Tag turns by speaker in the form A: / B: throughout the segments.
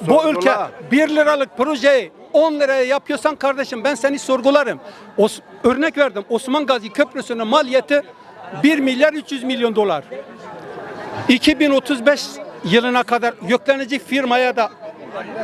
A: Bu ülke 1 liralık projeyi 10 liraya yapıyorsan kardeşim ben seni sorgularım. Os- örnek verdim. Osman Gazi Köprüsü'nün maliyeti 1 milyar 300 milyon dolar. 2035 yılına kadar yüklenici firmaya da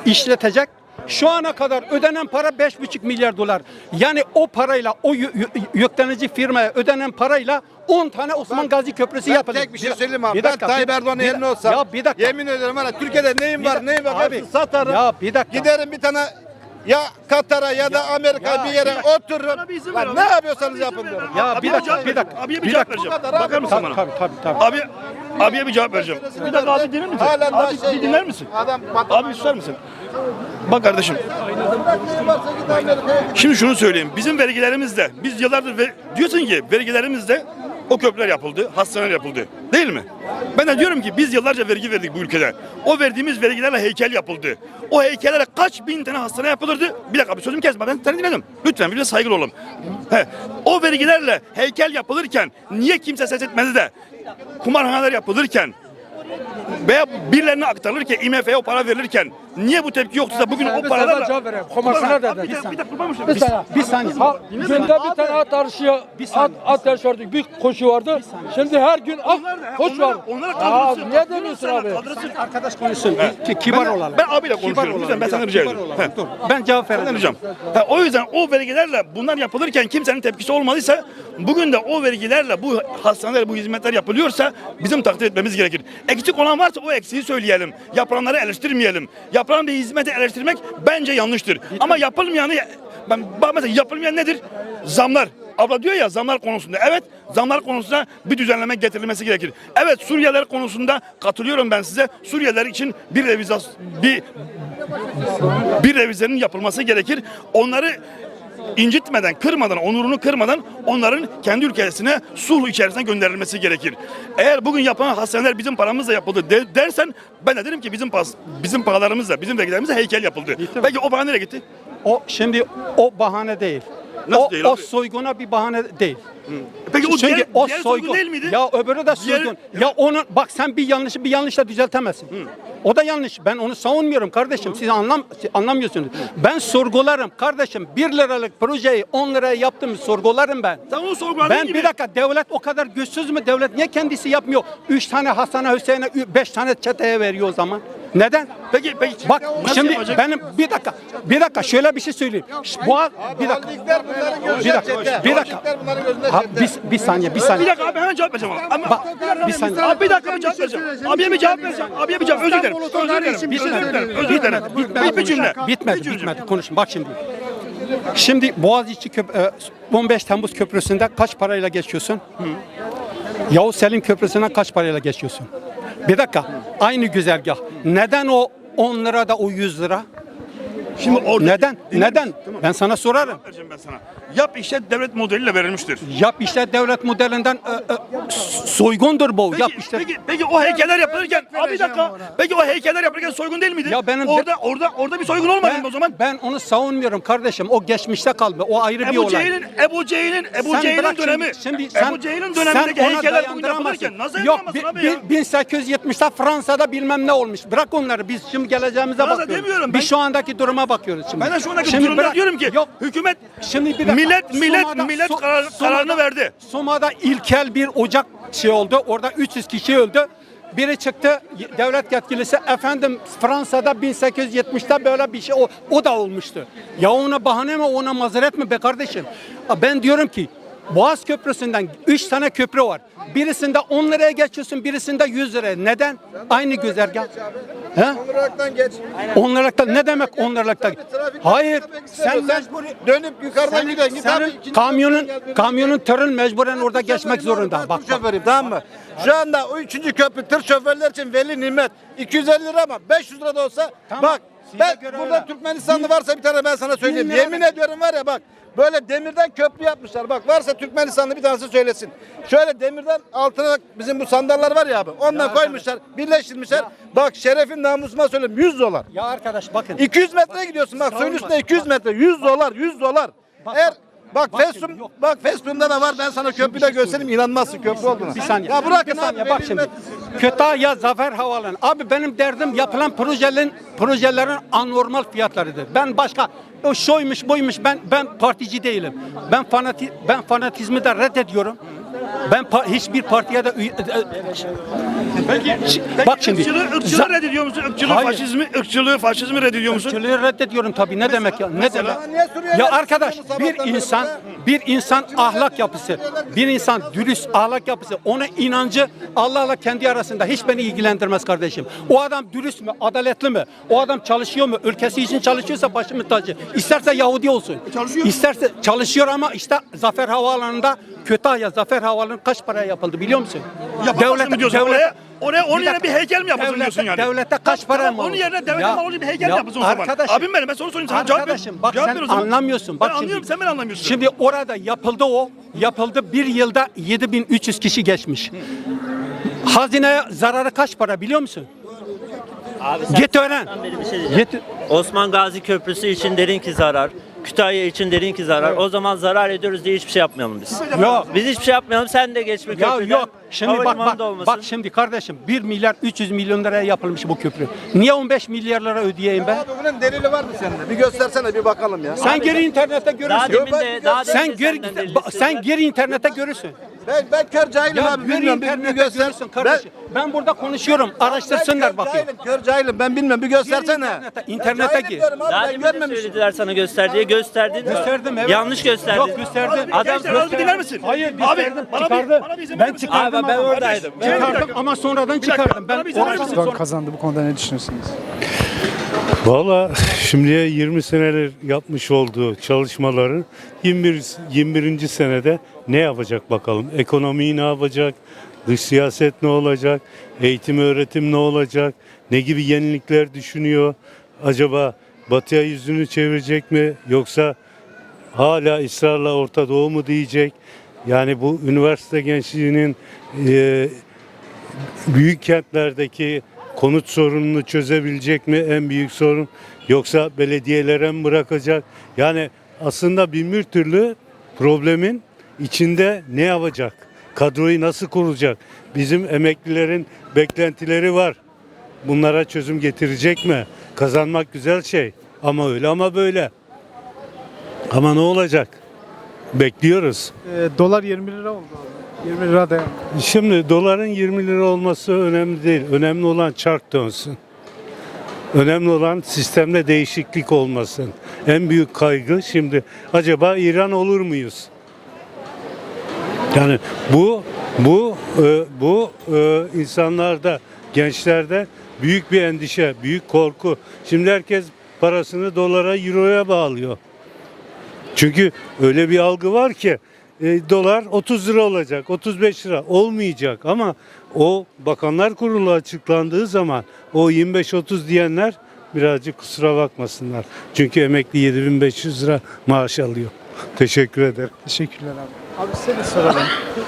A: işletecek. Şu ana kadar ödenen para 5,5 milyar dolar. Yani o parayla, o yü- yü- yüklenici firmaya ödenen parayla 10 tane Osman Gazi Köprüsü
B: Ben tek bir şey söyleyeyim abi.
A: bir
B: ben
A: dakika,
B: Tayyip
A: bir-
B: Erdoğan'ın yerine olsam
A: Ya bir dakika.
B: yemin ederim ya Türkiye'de neyim var neyim var
A: Abi,
B: satarım.
A: ya bir dakika.
B: Giderim bir tane ya Katar'a ya da Amerika bir yere otururum.
C: Abi izin
B: Lan ne yapıyorsanız yapın diyorum.
A: Ya bir dakika, bir dakika.
C: Abiye bir cevap vereceğim. Bakar mısın bana?
A: tabii, tabii, tabii.
C: Abi, abiye bir cevap vereceğim. Bir dakika abi dinler misin?
B: Halen
C: Abi
B: şey
C: bir dinler misin?
B: Adam
C: Abi susar mısın? Bak kardeşim. Şimdi şunu söyleyeyim. Bizim vergilerimizde biz yıllardır ve diyorsun ki vergilerimizde o köprüler yapıldı, hastaneler yapıldı. Değil mi? Ben de diyorum ki biz yıllarca vergi verdik bu ülkede. O verdiğimiz vergilerle heykel yapıldı. O heykellere kaç bin tane hastane yapılırdı? Bir dakika bir sözümü kesme ben seni dinledim. Lütfen bir de saygılı olun. He. O vergilerle heykel yapılırken niye kimse ses etmedi de kumarhaneler yapılırken veya birilerine aktarılırken IMF'ye o para verilirken niye bu tepki yoktu da bugün o paralarla
D: cevap vereyim. Kumarsına
C: Abi,
D: dedin.
C: Bir dakika, bir dakika, kurban mısın?
D: Bir saniye.
A: Bir saniye.
D: Ha, günde bir tane at arşıya at, at yarışı vardı. Bir koşu vardı. Şimdi her gün at koş var.
C: Onlara kaldırırsın.
D: niye demiyorsun abi?
C: Kaldırırsın.
A: Arkadaş konuşsun. Ki- Kibar
C: Ben-
A: olalım.
C: ben abiyle konuşuyorum. Lütfen ben
A: Bir
C: sana
A: dakika,
C: rica
A: kibar
C: ediyorum.
A: olalım.
C: He.
A: Dur. Ben cevap
C: Senden
A: vereceğim.
C: ricam. Ha, o yüzden o vergilerle bunlar yapılırken kimsenin tepkisi olmadıysa bugün de o vergilerle bu hastaneler bu hizmetler yapılıyorsa bizim takdir etmemiz gerekir. Eksik olan varsa o eksiği söyleyelim. Yapılanları eleştirmeyelim. Yapılan bir hizmeti eleştirmek bence yanlıştır. Ama yapılmayanı ben mesela yapılmayan nedir? Zamlar. Abla diyor ya zamlar konusunda. Evet zamlar konusunda bir düzenleme getirilmesi gerekir. Evet Suriyeliler konusunda katılıyorum ben size. Suriyeliler için bir revizas bir bir revizenin yapılması gerekir. Onları incitmeden, kırmadan, onurunu kırmadan onların kendi ülkesine sulh içerisine gönderilmesi gerekir. Eğer bugün yapılan hastaneler bizim paramızla yapıldı de- dersen ben de derim ki bizim pas, bizim paralarımızla, bizim vergilerimizle heykel yapıldı. Peki o para nereye gitti?
A: O şimdi o bahane değil.
C: Nasıl
A: o,
C: değil
A: o
C: abi?
A: soyguna bir bahane değil.
C: Peki o
A: Çünkü
C: diğer,
A: o
C: diğer
A: soygun,
C: değil miydi?
A: Ya öbürü de
C: Diğer-
A: soygun. Ya onun bak sen bir yanlışı bir yanlışla düzeltemezsin. O da yanlış. Ben onu savunmuyorum kardeşim. Siz anlam siz anlamıyorsunuz. Ben sorgularım kardeşim. 1 liralık projeyi 10 liraya yaptım sorgularım ben.
C: Sen onu sorguladığın
A: Ben
C: gibi.
A: bir dakika devlet o kadar güçsüz mü? Devlet niye kendisi yapmıyor? 3 tane Hasan Hüseyin'e 5 tane çeteye veriyor o zaman. Neden?
C: Peki peki.
A: Bak şimdi benim bir dakika bir dakika şöyle bir şey söyleyeyim. Bu bir dakika. Bir dakika, bir dakika. Ha, bir, bir saniye bir
C: Bir
A: saniye.
C: dakika abi hemen cevap vereceğim ama.
A: Bak bir saniye.
C: Abi bir dakika bir cevap vereceğim. Abiye bir cevap vereceğim. Abiye bir cevap özür dilerim. Özür dilerim. Özür dilerim. Özür dilerim.
A: Bitmedi,
C: Bir cümle.
A: bitmedi,
C: Bir
A: bitmedi. Konuşun bak şimdi. Şimdi Boğaziçi Köp e, 15 Temmuz Köprüsü'nde kaç parayla geçiyorsun? Yavuz Selim Köprüsü'ne kaç parayla geçiyorsun? Bir dakika. Aynı güzergah. Neden o 10 lira da o 100 lira?
C: Şimdi orada
A: Neden? Neden?
C: Tamam.
A: Ben sana sorarım.
C: vereceğim ben sana. Yap işlet devlet modeliyle verilmiştir.
A: Yap işte devlet modelinden e, e, soygundur bu.
C: Peki,
A: Yap işte.
C: peki, peki o heykeller yapılırken abi bir dakika. Peki o heykeller yapılırken soygun değil miydi?
A: Ya benim-
C: orada orada orada bir soygun olmadı mı o zaman?
A: ben onu savunmuyorum kardeşim. O geçmişte kaldı. O ayrı bir
C: Ebu
A: olay.
C: Cehil'in Ebu Cehil'in Ebu
A: Sen
C: Cehil'in dönemi.
A: Şimdi, şimdi
C: Ebu Cehil'in dönemindeki
A: sen ona
C: heykeller bugün yapılırken nasıl
A: Yok
C: yapamazsın
A: bi-
C: abi ya?
A: bi- 1870'te Fransa'da bilmem ne olmuş. Bırak onları. Biz şimdi geleceğimize
C: Fransa
A: bakıyoruz.
C: demiyorum ben.
A: Biz şu andaki duruma bakıyoruz şimdi.
C: Ben de şu andaki
A: Şimdi
C: durumda
A: bırak-
C: diyorum ki
A: Yok.
C: hükümet
A: Şimdi bir dakika.
C: millet millet
A: Soma'da-
C: millet
A: So-
C: karar-
A: Soma'da-
C: kararını verdi.
A: Soma'da ilkel bir ocak şey oldu. Orada 300 kişi öldü. Biri çıktı devlet yetkilisi efendim Fransa'da 1870'te böyle bir şey o, o da olmuştu. Ya ona bahane mi ona mazeret mi be kardeşim? Ben diyorum ki Boğaz Köprüsü'nden 3 tane köprü var. Birisinde 10 liraya geçiyorsun, birisinde 100 liraya. Neden? Aynı güzergah. He?
B: Onurluktan geç.
A: 10 liralıkta ne demek 10 liralıkta?
B: Trafik-
A: Hayır. Sen mecburi
B: dönüp yukarıdan gidiyorsun. Git abi,
A: kamyonun kamyonun tırın mecburen orada geçmek zorunda. Bak
B: şoförüyüm tamam mı? Şu anda o üçüncü köprü tır şoförler için veli nimet. 250 lira ama 500 lira da olsa bak ben burada. Türkmenistanlı varsa bir tane ben sana söyleyeyim. Yemin ediyorum var ya bak böyle demirden köprü yapmışlar. Bak varsa Türkmenistanlı bir tanesi söylesin. Şöyle demirden altına bizim bu sandallar var ya abi. Ondan koymuşlar, birleştirmişler. Bak şerefin namusuma söyleyeyim 100 dolar.
A: Ya arkadaş bakın.
B: 200 metre gidiyorsun bak suyun üstünde 200 metre 100 dolar 100 dolar. Eğer Bak
A: Bak yok.
B: bak Fesum'da da var. Ben sana köprü de göstereyim inanmazsın köprü olduğuna.
A: Bir saniye.
B: Ya bırakın
A: bir saniye
B: abi.
A: bak şimdi. Kütahya Zafer Havaalanı. Abi benim derdim yapılan projelerin projelerin anormal fiyatlarıdır. Ben başka o şoymuş buymuş ben ben partici değilim. Ben fanati ben fanatizmi de reddediyorum. Ben pa- hiçbir partiye de üye-
C: Peki,
A: bak şimdi.
C: ırkçılığı, ırkçılığı reddediyor musun? Irkçılığı,
A: Hayır.
C: faşizmi, ırkçılığı, faşizmi reddediyor musun?
A: Irkçılığı reddediyorum tabii. Ne demek ya? Ne demek? Ya arkadaş bir insan bir insan ahlak yapısı, bir insan dürüst ahlak yapısı, ona inancı Allah'la kendi arasında hiç beni ilgilendirmez kardeşim. O adam dürüst mü, adaletli mi? O adam çalışıyor mu? Ülkesi için çalışıyorsa başımın tacı. İsterse Yahudi olsun.
C: Çalışıyor.
A: İsterse çalışıyor ama işte Zafer Havaalanı'nda Kütahya Zafer Havaalanı kaç paraya yapıldı biliyor musun?
C: Yapamazsın mı diyorsun? oraya, oraya onun
A: Bir
C: yerine bir heykel mi yapılsın diyorsun yani?
A: Devlete kaç para
C: Tamam,
A: mı
C: Onun
A: olur?
C: yerine devlete
A: Ya-
C: mal bir heykel
A: ya
C: yapılsın o zaman.
A: arkadaşım-
C: Abim benim ben soru sorayım sana cevap ver.
A: Arkadaşım bak
C: Cevap
A: sen anlamıyorsun. Bak
C: ben
A: şimdi-
C: anlıyorum sen beni anlamıyorsun.
A: Şimdi orada yapıldı o. Yapıldı bir yılda 7300 kişi geçmiş. Hazineye zararı kaç para biliyor musun?
E: Abi sen
A: Git öğren.
E: şey.
A: Git.
E: Osman Gazi Köprüsü için derin ki zarar. Kütahya için derin ki zarar. O zaman zarar ediyoruz diye hiçbir şey yapmayalım biz.
A: Yok.
E: Biz hiçbir şey yapmayalım. Sen de geçme
A: Ya
E: köprüden.
A: yok. Şimdi bak bak,
E: olmasın.
A: bak şimdi kardeşim 1 milyar 300 milyon liraya yapılmış bu köprü. Niye 15 milyar lira ödeyeyim ben?
B: Abi bunun delili var mı sende? Bir göstersene bir bakalım ya.
A: Sen geri internette
E: daha
A: görürsün.
E: demin
B: ben-
E: de daha demin
A: Sen geri
E: senden delil
A: ba- sen
E: istediler.
A: geri internette görürsün.
B: Ben, ben kör cahilim
A: Ya
B: abi bilmiyorum bir, bir
A: internette
B: göster.
A: görürsün kardeşim. Ben, burada konuşuyorum. Araştırsınlar bakayım.
B: cahilim, kör cahilim ben bilmiyorum bir göstersene.
A: internete-
B: Ben
A: internete gir.
B: abi,
E: Daha
B: ben görmemişim.
E: söylediler sana göster diye gösterdin.
A: Gösterdim evet.
E: Yanlış gösterdin.
A: Yok gösterdim.
E: Adam
C: bir dinler misin?
A: Hayır
C: Abi,
A: gösterdim.
C: bana bir-
A: çıkardım.
C: bana bir izin verir
A: ben çıkardım.
E: Abi, ben
A: ama.
E: oradaydım.
A: Çıkardım ama sonradan çıkardım. Ben
F: kazandı bu konuda ne düşünüyorsunuz?
G: Valla şimdiye 20 senedir yapmış olduğu çalışmaların 21. 21. senede ne yapacak bakalım? Ekonomiyi ne yapacak? Dış siyaset ne olacak? Eğitim öğretim ne olacak? Ne gibi yenilikler düşünüyor? Acaba batıya yüzünü çevirecek mi? Yoksa hala ısrarla Orta Doğu mu diyecek? Yani bu üniversite gençliğinin e, büyük kentlerdeki konut sorununu çözebilecek mi en büyük sorun yoksa belediyelere mi bırakacak? Yani aslında bin bir türlü problemin içinde ne yapacak? Kadroyu nasıl kuracak? Bizim emeklilerin beklentileri var. Bunlara çözüm getirecek mi? Kazanmak güzel şey ama öyle ama böyle. Ama ne olacak? Bekliyoruz.
F: Ee, dolar 20 lira oldu abi. 20 lira dayan.
G: Şimdi doların 20 lira olması önemli değil. Önemli olan çark dönsün. Önemli olan sistemde değişiklik olmasın. En büyük kaygı şimdi acaba İran olur muyuz? Yani bu bu e, bu e, insanlarda, gençlerde büyük bir endişe, büyük korku. Şimdi herkes parasını dolara, euroya bağlıyor. Çünkü öyle bir algı var ki e, dolar 30 lira olacak, 35 lira olmayacak ama o Bakanlar Kurulu açıklandığı zaman o 25-30 diyenler birazcık kusura bakmasınlar. Çünkü emekli 7500 lira maaş alıyor. Teşekkür ederim.
F: Teşekkürler abi. Abi de soralım.